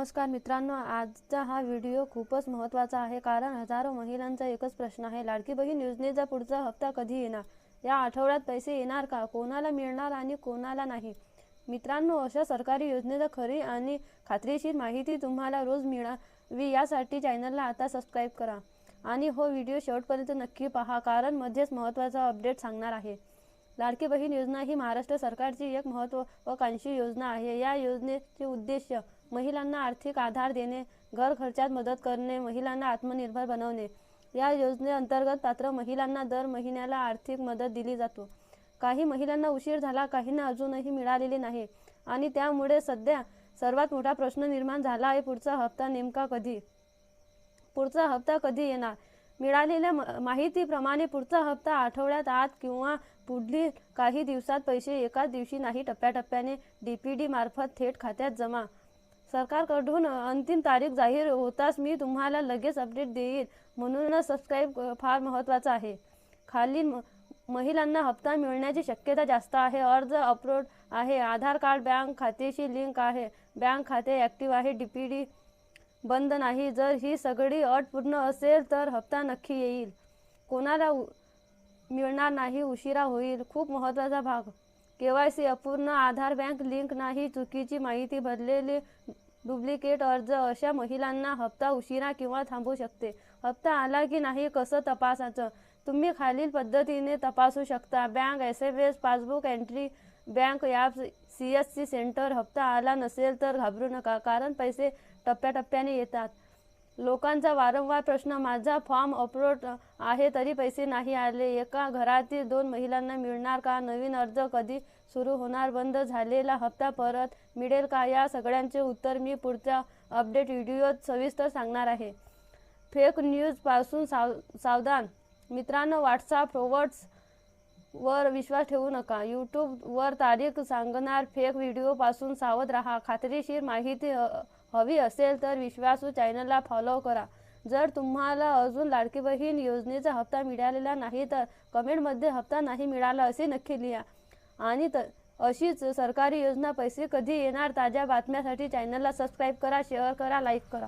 नमस्कार मित्रांनो आजचा हा व्हिडिओ खूपच महत्त्वाचा आहे कारण हजारो महिलांचा एकच प्रश्न आहे लाडकी बहीण योजनेचा पुढचा हप्ता कधी येणार? या आठवड्यात पैसे येणार का? कोणाला मिळणार आणि कोणाला नाही? मित्रांनो अशा सरकारी योजनेचा खरी आणि खात्रीशीर माहिती तुम्हाला रोज मिळावी यासाठी चॅनलला आता सबस्क्राईब करा. आणि हो व्हिडिओ शेवटपर्यंत नक्की पहा कारण मध्येच महत्त्वाचा अपडेट सांगणार आहे. लाडकी बहीण योजना ही महाराष्ट्र सरकारची एक महत्त्वाकांक्षी योजना आहे. या योजनेचे उद्देश महिलांना आर्थिक आधार देणे घर खर्चात मदत करणे महिलांना आत्मनिर्भर बनवणे. या योजनेअंतर्गत पात्र महिलांना दर महिन्याला आर्थिक मदत दिली जातो. काही महिलांना उशीर झाला काहींना अजूनही मिळालेली नाही. आणि त्यामुळे सध्या सर्वात मोठा प्रश्न निर्माण झाला आहे पुढचा हप्ता नेमका कधी? पुढचा हप्ता कधी येणार? मिळालेल्या म- माहितीप्रमाणे पुढचा हप्ता आठवड्यात आत किंवा पुढील काही दिवसात पैसे एकाच दिवशी नाही टप्प्याटप्प्याने डी पी मार्फत थेट खात्यात जमा. सरकारकडून अंतिम तारीख जाहीर होताच मी तुम्हाला लगेच अपडेट देईन म्हणूनच सबस्क्राईब फार महत्त्वाचं आहे. खालील म- महिलांना हप्ता मिळण्याची शक्यता जास्त आहे. अर्ज अपलोड आहे. आधार कार्ड बँक खात्याशी लिंक आहे. बँक खाते ॲक्टिव्ह आहे. डी पी डी बंद नाही. जर ही सगळी अट पूर्ण असेल तर हप्ता नक्की येईल. कोणाला उ- मिळणार नाही उशिरा होईल. खूप महत्त्वाचा भाग. के वाय सी अपूर्ण आधार बँक लिंक नाही चुकीची माहिती भरलेले डुप्लिकेट अर्ज. अशा महिलांना हप्ता उशिरा किंवा थांबू शकते. हप्ता आला की नाही कसं तपासायचं? तुम्ही खालील पद्धतीने तपासू शकता. Bank S M S passbook entry bank app C S C centre हप्ता आला नसेल तर घाबरू नका कारण पैसे टप्प्याटप्प्याने येतात. लोकांचा वारंवार प्रश्न माझा फॉर्म अपलोड आहे तरी पैसे नाही आले. एका घरातील दोन महिलांना मिळणार का? नवीन अर्ज कधी सुरू होणार? बंद झालेला हप्ता परत मिळेल का? या सगळ्यांचे उत्तर मी पुढच्या अपडेट व्हिडिओत सविस्तर सांगणार आहे. फेक न्यूजपासून साव सावधान. मित्रांनो व्हॉट्सअप फॉरवर्ड्स वर विश्वास ठेवू नका. यूट्यूबवर तारीख सांगणार फेक व्हिडिओपासून सावध राहा. खात्रीशीर माहिती ह- हवी असेल तर विश्वासू चॅनलला फॉलो करा. जर तुम्हाला अजून लाडकी बहीण योजनेचा हप्ता मिळालेला नाही तर कमेंटमध्ये हप्ता नाही मिळाला असे नक्की लिहा. आणि त अशीच सरकारी योजना पैसे कधी येणार ताज्या बातम्यासाठी चॅनलला सबस्क्राईब करा शेअर करा लाईक करा.